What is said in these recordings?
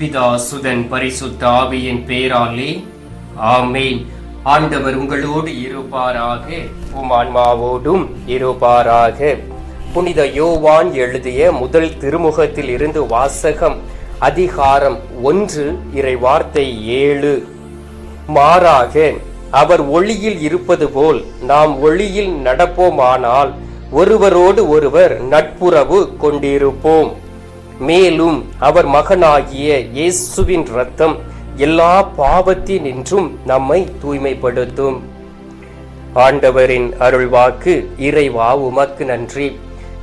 பிதா சுதன் பரிசுத்த ஆவியின் பேராலே ஆமேன். ஆண்டவர் உங்களோடு இருப்பாராக உம் ஆன்மாவோடும் இருப்பாராக. புனித யோவான் எழுதிய முதல் திருமுகத்தில் இருந்து வாசகம் அதிகாரம் ஒன்று இறை வார்த்தை ஏழு. மாறாக அவர் ஒளியில் இருப்பது போல் நாம் ஒளியில் நடப்போமானால் ஒருவரோடு ஒருவர் நட்புறவு கொண்டிருப்போம். மேலும் அவர் மகனாகிய இயேசுவின் இரத்தம் எல்லா பாவத்தினின்றும் நம்மை தூய்மைப்படுத்தும். ஆண்டவரின் அருள்வாக்கு இறைவா உமக்கு நன்றி.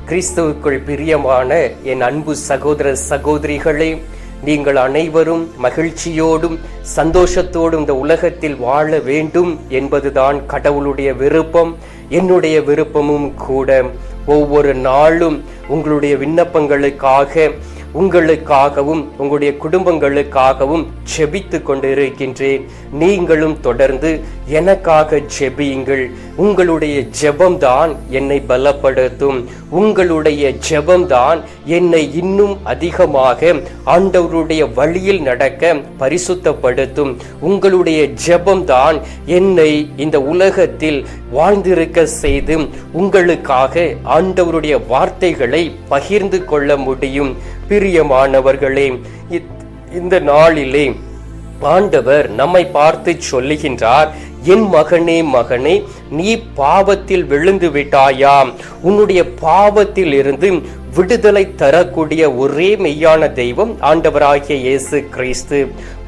கிறிஸ்துவுக்குள் பிரியமான என் அன்பு சகோதர சகோதரிகளே நீங்கள் அனைவரும் மகிழ்ச்சியோடும் சந்தோஷத்தோடும் இந்த உலகத்தில் வாழ வேண்டும் என்பதுதான் கடவுளுடைய விருப்பம். என்னுடைய விருப்பமும் கூட. ஒவ்வொரு நாளும் உங்களுடைய விண்ணப்பங்களுக்காக உங்களுக்காகவும் உங்களுடைய குடும்பங்களுக்காகவும் ஜெபித்து கொண்டிருக்கின்றேன். நீங்களும் தொடர்ந்து எனக்காக ஜெபியுங்கள். உங்களுடைய ஜெபம்தான் என்னை பலப்படுத்தும். உங்களுடைய ஜெபம்தான் என்னை இன்னும் அதிகமாக ஆண்டவருடைய வழியில் நடக்க பரிசுத்தப்படுத்தும். உங்களுடைய ஜெபம்தான் என்னை இந்த உலகத்தில் வாழ்ந்திருக்க செய்து உங்களுக்காக ஆண்டவருடைய வார்த்தைகளை பகிர்ந்து கொள்ள முடியும். பிரியமானவர்களே இந்த நாளிலே ஆண்டவர் நம்மை பார்த்து சொல்லுகின்றார் என் மகனே மகனே நீ பாவத்தில் விழுந்து விட்டாயாம் உன்னுடைய பாவத்தில் இருந்து விடுதலை தரக்கூடிய ஒரே மெய்யான தெய்வம் ஆண்டவராகிய இயேசு கிறிஸ்து.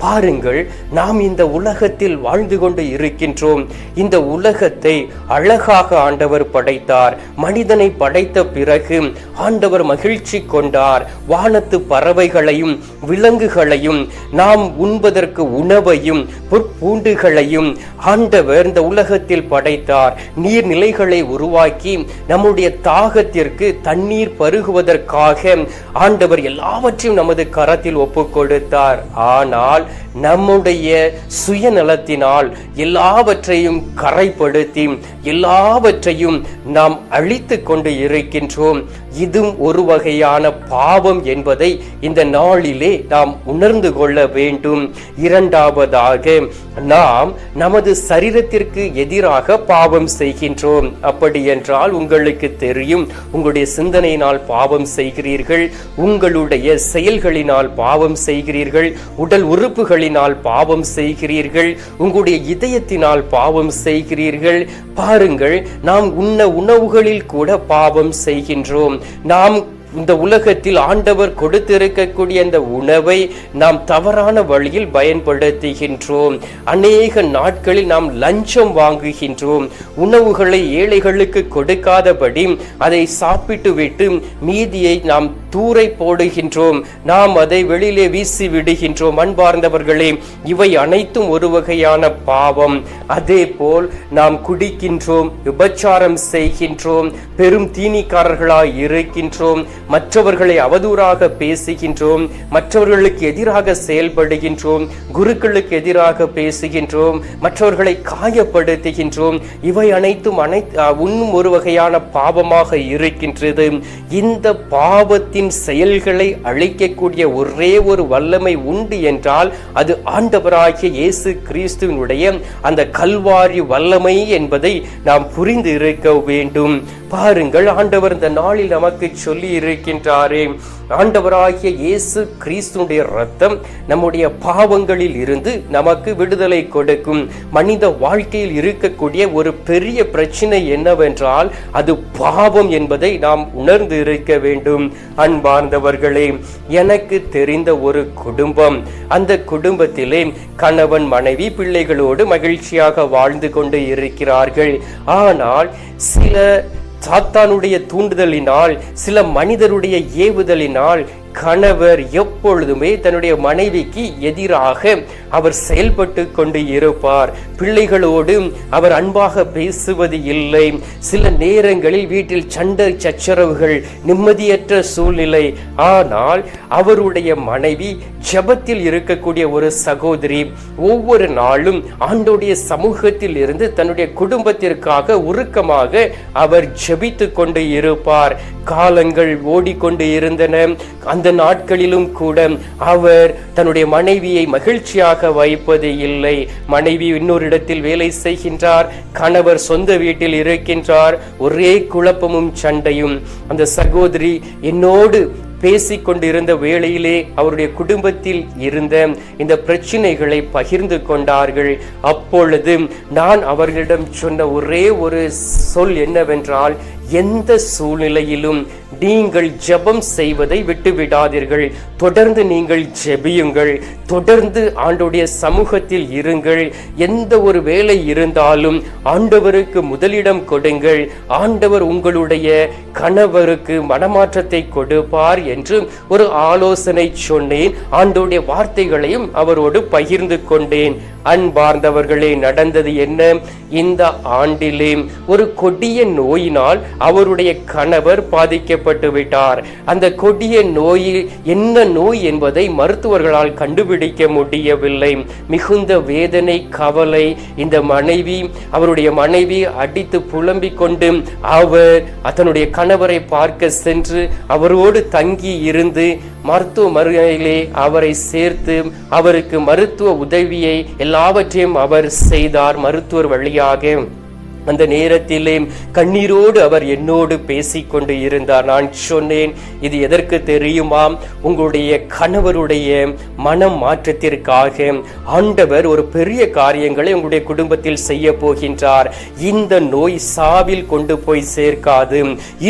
பாருங்கள் நாம் இந்த உலகத்தில் வாழ்ந்து கொண்டு இருக்கின்றோம். இந்த உலகத்தை அழகாக ஆண்டவர் படைத்தார். மனிதனை படைத்த பிறகு ஆண்டவர் மகிழ்ச்சி கொண்டார். வானத்து பறவைகளையும் விலங்குகளையும் நாம் உண்பதற்கு உணவையும் புற்பூண்டுகளையும் ஆண்டவர் இந்த உலகத்தில் படைத்தார். நீர்நிலைகளை உருவாக்கி நம்முடைய தாகத்திற்கு தண்ணீர் பருகுவதற்காக ஆண்டவர் எல்லாவற்றையும் நமது கரத்தில் ஒப்பு கொடுத்தார் ஆனால் நம்முடைய சுயநலத்தினால் எல்லாவற்றையும் கரைப்படுத்தி எல்லாவற்றையும் நாம் அழித்து கொண்டு இருக்கின்றோம். இதுவும் ஒரு வகையான பாவம் என்பதை இந்த நாளிலே நாம் உணர்ந்து கொள்ள வேண்டும். இரண்டாவதாக நாம் நமது சரீரத்திற்கு எதிராக பாவம் செய்கின்றோம். அப்படி என்றால் உங்களுக்கு தெரியும் உங்களுடைய சிந்தனையினால் பாவம் செய்கிறீர்கள் உங்களுடைய செயல்களினால் பாவம் செய்கிறீர்கள் உடல் உறுப்புகளினால் பாவம் செய்கிறீர்கள் உங்களுடைய இதயத்தினால் பாவம் செய்கிறீர்கள். பாருங்கள் நாம் உண்ண உணவுகளில் கூட பாவம் செய்கின்றோம். நாம் இந்த உலகத்தில் ஆண்டவர் கொடுத்திருக்கக்கூடிய இந்த உணவை நாம் தவறான வழியில் பயன்படுத்துகின்றோம். அநேக நாட்களில் நாம் லஞ்சம் வாங்குகின்றோம். உணவுகளை ஏழைகளுக்கு கொடுக்காதபடி அதை சாப்பிட்டு விட்டு மீதியை நாம் தூரை போடுகின்றோம். நாம் அதை வெளியிலே வீசி விடுகின்றோம். அன்பார்ந்தவர்களே இவை அனைத்தும் ஒரு வகையான பாவம். அதே போல் நாம் குடிக்கின்றோம் விபச்சாரம் செய்கின்றோம் பெரும் தீனிக்காரர்களாய் இருக்கின்றோம் மற்றவர்களை அவதூறாக பேசுகின்றோம் மற்றவர்களுக்கு எதிராக செயல்படுகின்றோம் குருக்களுக்கு எதிராக பேசுகின்றோம் மற்றவர்களை காயப்படுத்துகின்றோம். இவை அனைத்தும் அனைத்து இன்னும் ஒரு வகையான பாவமாக இருக்கின்றது. இந்த பாவத்தின் செயல்களை அழிக்கக்கூடிய ஒரே ஒரு வல்லமை உண்டு என்றால் அது ஆண்டவராகிய இயேசு கிறிஸ்துவினுடைய அந்த கல்வாரி வல்லமை என்பதை நாம் புரிந்து இருக்க வேண்டும். பாருங்கள் ஆண்டவர் இந்த நாளில் நமக்கு சொல்லி இருக்கின்றாரே ஆண்டவராகிய இயேசு கிறிஸ்துடைய ரத்தம் நம்முடைய பாவங்களில் இருந்து நமக்கு விடுதலை கொடுக்கும். மனித வாழ்க்கையில் இருக்கக்கூடிய ஒரு பெரிய பிரச்சனை என்னவென்றால் அது பாவம் என்பதை நாம் உணர்ந்து இருக்க வேண்டும். அன்பார்ந்தவர்களே எனக்கு தெரிந்த ஒரு குடும்பம். அந்த குடும்பத்திலே கணவன் மனைவி பிள்ளைகளோடு மகிழ்ச்சியாக வாழ்ந்து கொண்டு இருக்கிறார்கள். ஆனால் சில சாத்தானுடைய தூண்டுதலினால் சில மனிதருடைய ஏவுதலினால் கணவர் எப்பொழுதுமே தன்னுடைய மனைவிக்கு எதிராக அவர் செயல்பட்டு கொண்டு இருப்பார். பிள்ளைகளோடு அவர் அன்பாக பேசுவது இல்லை. சில நேரங்களில் வீட்டில் சண்டை சச்சரவுகள் நிம்மதியற்ற சூழ்நிலை. ஆனால் அவருடைய மனைவி ஜெபத்தில் இருக்கக்கூடிய ஒரு சகோதரி ஒவ்வொரு நாளும் ஆண்டோடைய சமூகத்தில் இருந்து தன்னுடைய குடும்பத்திற்காக உருக்கமாக அவர் ஜபித்து கொண்டு இருப்பார். காலங்கள் ஓடிக்கொண்டு இருந்தன. அந்த நாட்களிலும் கூட அவர் தன்னுடைய மனைவியை மகிழ்ச்சியாக வைப்பது இல்லை. மனைவி இன்னொரு இடத்தில் வேலை செய்கின்றார் கணவர் சொந்த வீட்டில் இருக்கின்றார் ஒரே குழப்பமும் சண்டையும். அந்த சகோதரி என்னோடு பேசிக் கொண்டிருந்த வேளையிலே அவருடைய குடும்பத்தில் இருந்த இந்த பிரச்சனைகளை பகிர்ந்து கொண்டார்கள். அப்பொழுது நான் அவர்களிடம் சொன்ன ஒரே ஒரு சொல் என்னவென்றால் எந்த சூழ்நிலையிலும் நீங்கள் ஜெபம் செய்வதை விட்டுவிடாதீர்கள். தொடர்ந்து நீங்கள் ஜெபியுங்கள். தொடர்ந்து ஆண்டுடைய சமூகத்தில் இருங்கள். எந்த ஒரு வேலை இருந்தாலும் ஆண்டவருக்கு முதலிடம் கொடுங்கள். ஆண்டவர் உங்களுடைய கணவருக்கு மனமாற்றத்தை கொடுப்பார் என்று ஒரு ஆலோசனை சொன்னேன். ஆண்டோடைய வார்த்தைகளையும் அவரோடு பகிர்ந்து கொண்டேன். அன்பார்ந்தவர்களே நடந்தது என்ன? இந்த ஆண்டிலே ஒரு கொடிய நோயினால் அவருடைய கணவர் பாதிக்கப்பட்டு விட்டார். அந்த கொடிய நோயில் என்ன நோய் என்பதை மருத்துவர்களால் கண்டுபிடிக்க முடியவில்லை. மிகுந்த வேதனை கவலை. இந்த மனைவி அவருடைய மனைவி அடித்து புலம்பிக் கொண்டு அவர் தன்னுடைய கணவரை பார்க்க சென்று அவரோடு தங்கி இருந்து மருத்துவமனையிலே அவரை சேர்த்து அவருக்கு மருத்துவ உதவியை எல்லாவற்றையும் அவர் செய்தார் மருத்துவர் வழியாக. அந்த நேரத்திலே கண்ணீரோடு அவர் என்னோடு பேசிக்கொண்டு இருந்தார். நான் சொன்னேன் இது எதற்கு தெரியுமா? உங்களுடைய கணவருடைய மனம் மாற்றத்திற்காக ஆண்டவர் ஒரு பெரிய காரியங்களை உங்களுடைய குடும்பத்தில் செய்ய போகின்றார். இந்த நோய் சாவில் கொண்டு போய் சேர்க்காது.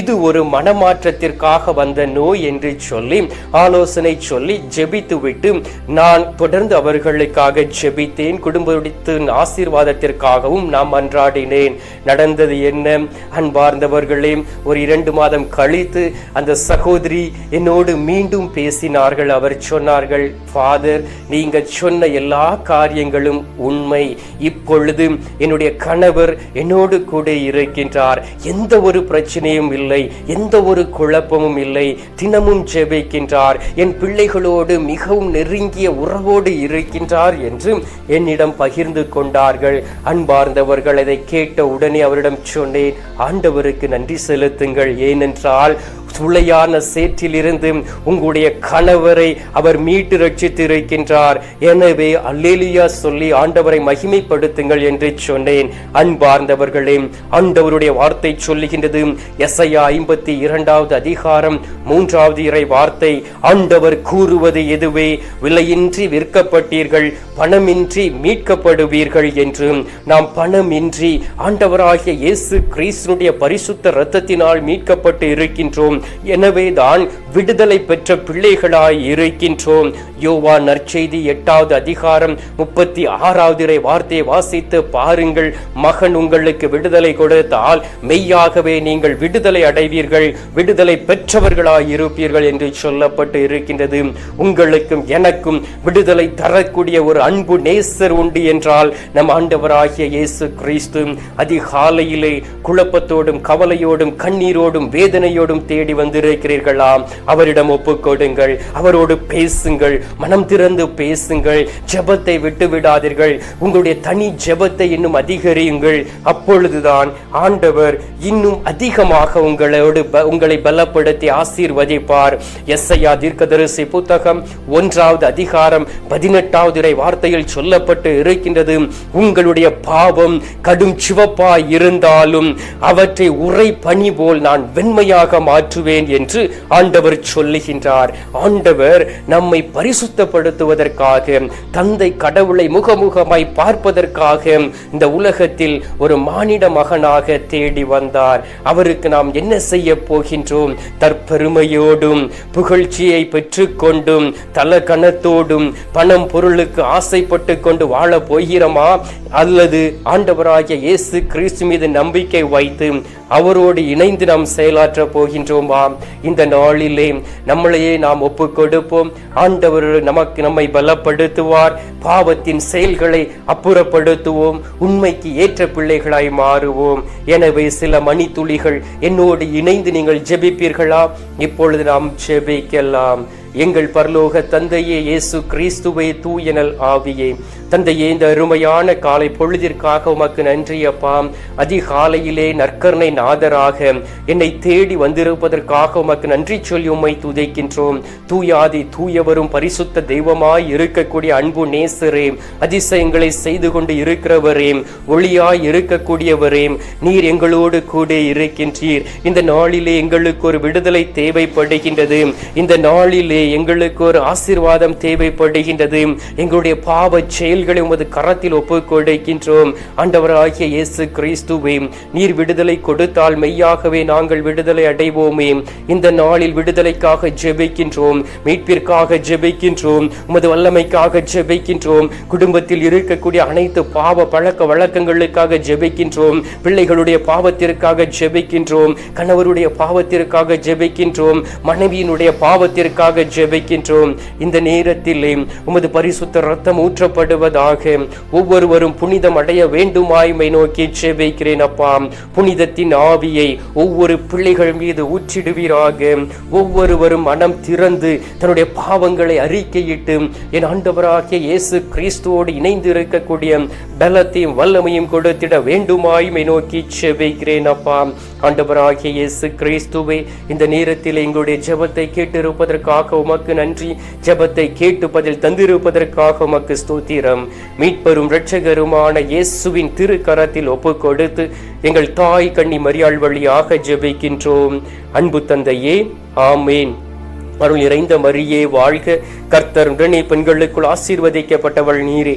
இது ஒரு மனமாற்றத்திற்காக வந்த நோய் என்று சொல்லி ஆலோசனை சொல்லி ஜெபித்துவிட்டு நான் தொடர்ந்து அவர்களுக்காக ஜெபித்தேன். குடும்பத்தின் ஆசீர்வாதத்திற்காகவும் நான் மன்றாடினேன். நடந்தது என்ன? அன்பார்ந்தவர்களே ஒரு இரண்டு மாதம் கழித்து அந்த சகோதரி என்னோடு மீண்டும் பேசினார்கள். அவர் சொன்னார்கள் ஃபாதர் நீங்க சொன்ன எல்லா காரியங்களும் உண்மை. இப்பொழுது என்னுடைய கணவர் என்னோடு கூட இருக்கின்றார். எந்த ஒரு பிரச்சனையும் இல்லை எந்த ஒரு குழப்பமும் இல்லை. தினமும் ஜெபிக்கின்றார். என் பிள்ளைகளோடு மிகவும் நெருங்கிய உறவோடு இருக்கின்றார் என்று என்னிடம் பகிர்ந்து கொண்டார்கள். அன்பார்ந்தவர்கள் அதை கேட்ட உடனே அவரிடம் சொன்னேன் ஆண்டவருக்கு நன்றி செலுத்துங்கள். ஏனென்றால் துளையான சேற்றிலிருந்து உங்களுடைய கணவரை அவர் மீட்டு ரட்சித்து இருக்கின்றார் எனவே அல்லேலியா சொல்லி ஆண்டவரை மகிமைப்படுத்துங்கள் என்று சொன்னேன். அன்பார்ந்தவர்களே ஆண்டவருடைய வார்த்தை சொல்லுகின்றது. எஸ்ஐயா ஐம்பத்தி இரண்டாவது அதிகாரம் மூன்றாவது இறை வார்த்தை. ஆண்டவர் கூறுவது எதுவே? விலையின்றி விற்கப்பட்டீர்கள் பணமின்றி மீட்கப்படுவீர்கள் என்று. நாம் பணமின்றி ஆண்டவராகிய இயேசு கிறிஸ்துனுடைய பரிசுத்த இரத்தத்தினால் மீட்கப்பட்டு இருக்கின்றோம். எனவேதான் விடுதலை பெற்ற பிள்ளைகளாய் இருக்கின்றோம். யோவா நற்செய்தி எட்டாவது அதிகாரம் முப்பத்தி ஆறாவது வார்த்தையை வாசித்து பாருங்கள். மகன் உங்களுக்கு விடுதலை கொடுத்தால் மெய்யாகவே நீங்கள் விடுதலை அடைவீர்கள். விடுதலை பெற்றவர்களாய் இருப்பீர்கள் என்று சொல்லப்பட்டு இருக்கின்றது. உங்களுக்கும் எனக்கும் விடுதலை தரக்கூடிய ஒரு அன்பு நேசர் உண்டு என்றால் நம் ஆண்டவராகிய இயேசு கிறிஸ்து அதிகாலையிலே குழப்பத்தோடும் கவலையோடும் கண்ணீரோடும் வேதனையோடும் தேடி வந்திருக்கிறீர்களாம். அவரிடம் ஒப்புக்கொடுங்கள். அவரோடு பேசுங்கள். மனம் திறந்து பேசுங்கள். ஜெபத்தை விட்டு விடாதீர்கள் உங்களுடைய தனி ஜெபத்தை இன்னும் அதிகரியுங்கள். அப்பொழுதுதான் ஆண்டவர் இன்னும் அதிகமாக உங்களோடு உங்களை பலப்படுத்தி ஆசீர்வதிப்பார். எஸ்ஐயா தீர்க்கதரிசி புத்தகம் ஒன்றாவது அதிகாரம் பதினெட்டாவது இறை வார்த்தையில் சொல்லப்பட்டு இருக்கின்றது. உங்களுடைய பாவம் கடும் சிவப்பாய் இருந்தாலும் அவற்றை உரை பணி போல் நான் வெண்மையாக மாற்றுவேன். என்று ஆண்டவர் சொல்லுகின்றார். ஆண்டவர் நம்மை பரிசுத்தப்படுத்துவதற்காக தந்தை கடவுளை முகமுகமாய் பார்ப்பதற்காக இந்த உலகத்தில் ஒரு மானிட மகனாக தேடி வந்தார். அவருக்கு நாம் என்ன செய்ய போகின்றோம்? தற்பெருமையோடும் புகழ்ச்சியை பெற்றுக்கொண்டும் தலகணத்தோடும் பணம் பொருளுக்கு ஆசைப்பட்டு கொண்டு வாழ போகிறோமா? அல்லது ஆண்டவராகிய இயேசு கிறிஸ்து மீது நம்பிக்கை வைத்து அவரோடு இணைந்து நாம் செயலாற்ற போகின்றோமா இந்த நாளிலே நம்மளையே நாம் ஒப்பு கொடுப்போம் ஆண்டவர் நமக்கு நம்மை பலப்படுத்துவார். பாவத்தின் செயல்களை அப்புறப்படுத்துவோம். உண்மைக்கு ஏற்ற பிள்ளைகளாய் மாறுவோம். எனவே சில மணித்துளிகள் என்னோடு இணைந்து நீங்கள் ஜெபிப்பீர்களா? இப்பொழுது நாம் ஜெபிக்கலாம். எங்கள் பரலோக தந்தையே இயேசு கிறிஸ்துவே தூயனல் ஆவியே. தந்தையே இந்த அருமையான காலை பொழுதிற்காக உமக்கு நன்றி அப்பா. அதிகாலையிலே நற்கர்ணை நாதராக என்னை தேடி வந்திருப்பதற்காக உமக்கு நன்றி சொல்லி உம்மை துதைக்கின்றோம். தூயாதி தூயவரும் பரிசுத்த தெய்வமாய் இருக்கக்கூடிய அன்பு நேசரே அதிசயங்களை செய்து கொண்டு இருக்கிறவரே ஒளியாய் இருக்கக்கூடியவரே நீர் எங்களோடு கூட இருக்கின்றீர். இந்த நாளிலே எங்களுக்கு ஒரு விடுதலை தேவைப்படுகின்றது. இந்த நாளிலே எங்களுக்கு ஒரு ஆசீர்வாதம் தேவைப்படுகின்றது. எங்களுடைய பாவ செயல்களை உமது கரத்தில் ஒப்புக் கொடுக்கின்றோம் ஆண்டவராகிய இயேசு கிறிஸ்துவே நீர் விடுதலை கொடுத்தால் மெய்யாகவே நாங்கள் விடுதலை அடைவோமே. இந்த நாளில் விடுதலைக்காக ஜெபிக்கின்றோம். மீட்பிற்காக ஜெபிக்கின்றோம். உமது வல்லமைக்காக ஜெபிக்கின்றோம். குடும்பத்தில் இருக்கக்கூடிய அனைத்து பாவ பழக்க வழக்கங்களுக்காக ஜெபிக்கின்றோம். பிள்ளைகளுடைய பாவத்திற்காக ஜெபிக்கின்றோம். கணவருடைய பாவத்திற்காக ஜெபிக்கின்றோம். மனைவியினுடைய பாவத்திற்காக ஜெபிக்கின்றோம். இந்த நேரத்திலே உமது பரிசுத்த ரத்தம் ஊற்றப்படுவதாக ஒவ்வொருவரும் புனிதம் அடைய வேண்டுமாய்மை நோக்கி ஜெபிக்கிறேன் அப்பா. புனிதத்தின் ஆவியை ஒவ்வொரு பிள்ளைகள் மீது ஊற்றிடுவீராக. ஒவ்வொருவரும் மனம் திறந்து தன்னுடைய பாவங்களை அறிக்கையிட்டு என் ஆண்டவராகிய இயேசு கிறிஸ்துவோடு இணைந்து இருக்கக்கூடிய பலத்தையும் வல்லமையும் கொடுத்திட வேண்டுமாய்மை நோக்கி செபிக்கிறேன் அப்பா. ஆண்டவராகிய இயேசு கிறிஸ்துவே இந்த நேரத்தில் எங்களுடைய ஜெபத்தை கேட்டிருப்பதற்காக உமக்கு நன்றி. ஜெபத்தை கேட்டு பதில் தந்திருப்பதற்காக உமக்கு ஸ்தோத்திரம். மீட்பெரும் இரட்சகருமான இயேசுவின் திருக்கரத்தில் ஒப்பு கொடுத்து எங்கள் தாய் கண்ணி மரியாள் வழியாக ஜெபிக்கின்றோம். அன்பு தந்தையே ஆமேன். அருள் இறைந்த மரியே வாழ்க. கர்த்தர் உடனே பெண்களுக்குள் ஆசீர்வதிக்கப்பட்டவள் நீரே.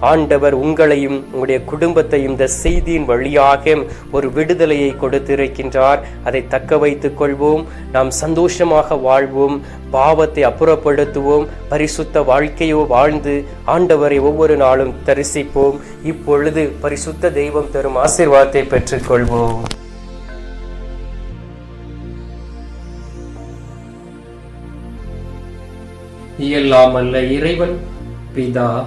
ஆண்டவர் உங்களையும் உங்களுடைய குடும்பத்தையும் இந்த செய்தியின் வழியாக ஒரு விடுதலையை கொடுத்திருக்கின்றார். அதை தக்க வைத்துக் கொள்வோம். நாம் சந்தோஷமாக வாழ்வோம். பாவத்தை அப்புறப்படுத்துவோம். பரிசுத்த வாழ்க்கையோ வாழ்ந்து ஆண்டவரை ஒவ்வொரு நாளும் தரிசிப்போம். இப்பொழுது பரிசுத்த தெய்வம் தரும் ஆசீர்வாதத்தை பெற்றுக்கொள்வோம். எல்லாம் அல்ல இறைவன் பிதா